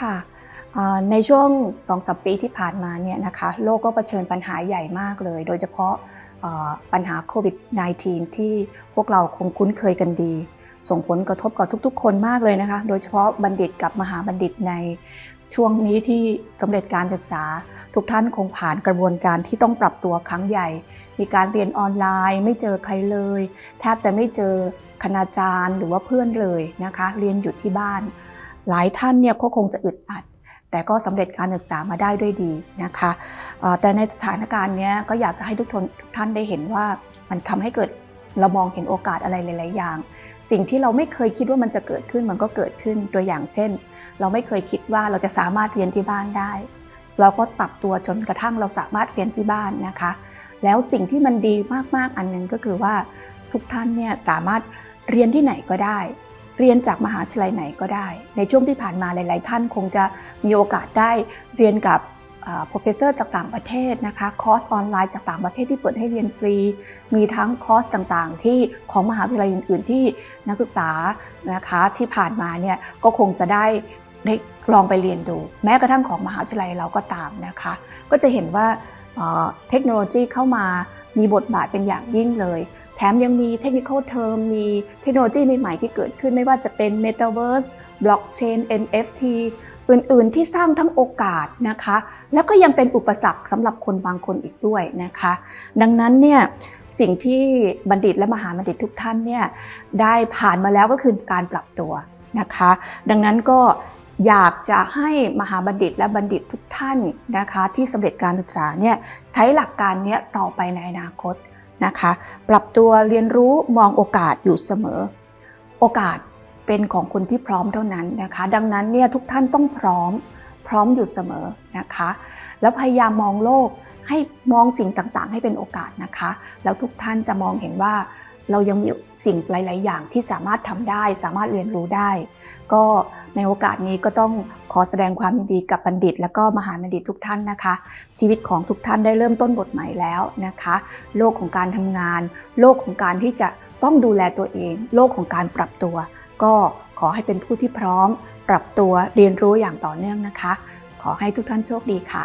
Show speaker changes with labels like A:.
A: ค่ะในช่วง2อสปีที่ผ่านมาเนี่ยนะคะโลกก็เผชิญปัญหาใหญ่มากเลย โดยเฉพาะปัญหาโควิด -19 ที่พวกเราคงคุ้นเคยกันดี ส่งผลกระทบกับทุกๆ คนมากเลยนะคะ โดยเฉพาะบัณฑิตกับมหาบัณฑิตในช่วงนี้ที่สำเร็จการศึกษา ทุกท่านคงผ่านกระบวนการที่ต้องปรับตัวครั้งใหญ่ มีการเรียนออนไลน์ ไม่เจอใครเลย แทบจะไม่เจอคณาจารย์หรือว่าเพื่อนเลยนะคะ เรียนอยู่ที่บ้าน หลายท่านเนี่ยก็คงจะอึดอัด แต่ก็สำเร็จการศึกษามาได้ด้วยดีนะคะแต่ในสถานการณ์เนี้ยก็อยากจะให้ทุกทุกท่านได้เห็นว่ามันทำให้เกิดเรามองเห็นโอกาสอะไรหลาย ๆ อย่าง สิ่งที่เราไม่เคยคิดว่ามันจะเกิดขึ้นมันก็เกิดขึ้นตัวอย่างเช่น เราไม่เคยคิดว่าเราจะสามารถเรียนที่บ้านได้ เราก็ปรับตัวจนกระทั่งเราสามารถเรียนที่บ้านนะคะ แล้วสิ่งที่มันดีมาก ๆ อันหนึงก็คือว่าทุกท่านเนี่ยสามารถเรียนที่ไหนก็ได้ เรียนจากมหาวิทยาลัยไหนก็ได้ ในช่วงที่ผ่านมาหลาย ๆ ท่านคงจะมีโอกาสได้เรียนกับโปรเฟสเซอร์จากต่างประเทศนะคะคอร์สออนไลน์จากต่างประเทศที่เปิดให้เรียนฟรี มีทั้งคอร์สต่างๆ ที่ของมหาวิทยาลัยอื่น ๆ ที่นักศึกษานะคะที่ผ่านมาเนี่ยก็คงจะได้ได้ลองไปเรียนดู แม้กระทั่งของมหาวิทยาลัยเราก็ตามนะคะ ก็จะเห็นว่าเอ่อเทคโนโลยีเข้ามามีบทบาทเป็นอย่างยิ่งเลย แถมยังมีเทคนิคเทอมมีเทคโนโลยีใหม่ๆที่เกิดขึ้นไม่ว่าจะเป็น Metaverse Blockchain NFT อื่นๆ ที่สร้างทั้งโอกาสนะคะ แล้วก็ยังเป็นอุปสรรคสำหรับคนบางคนอีกด้วยนะคะ ดังนั้นเนี่ยสิ่งที่บัณฑิตและมหาบัณฑิตทุกท่านเนี่ยได้ผ่านมาแล้วก็คือการปรับตัวนะคะ ดังนั้นก็อยากจะให้มหาบัณฑิตและบัณฑิตทุกท่านนะคะ ที่สำเร็จการศึกษาเนี่ยใช้หลักการเนี้ยต่อไปในอนาคต นะคะ ปรับตัวเรียนรู้มองโอกาสอยู่เสมอ โอกาสเป็นของคนที่พร้อมเท่านั้นนะคะ ดังนั้นเนี่ยทุกท่านต้องพร้อมพร้อมอยู่เสมอนะคะ แล้วพยายามมองโลกให้มองสิ่งต่างๆ ให้เป็นโอกาสนะคะ แล้วทุกท่านจะมองเห็นว่า เรายังมีสิ่งหลาย ๆ อย่างที่สามารถทำได้ สามารถเรียนรู้ได้ ก็ในโอกาสนี้ก็ต้องขอแสดงความยินดีกับบัณฑิต และก็มหาบัณฑิตทุกท่านนะคะ ชีวิตของทุกท่านได้เริ่มต้นบทใหม่แล้วนะคะ โลกของการทำงาน โลกของการที่จะต้องดูแลตัวเอง โลกของการปรับตัว ก็ขอให้เป็นผู้ที่พร้อม ปรับตัวเรียนรู้อย่างต่อเนื่องนะคะ ขอให้ทุกท่านโชคดีค่ะ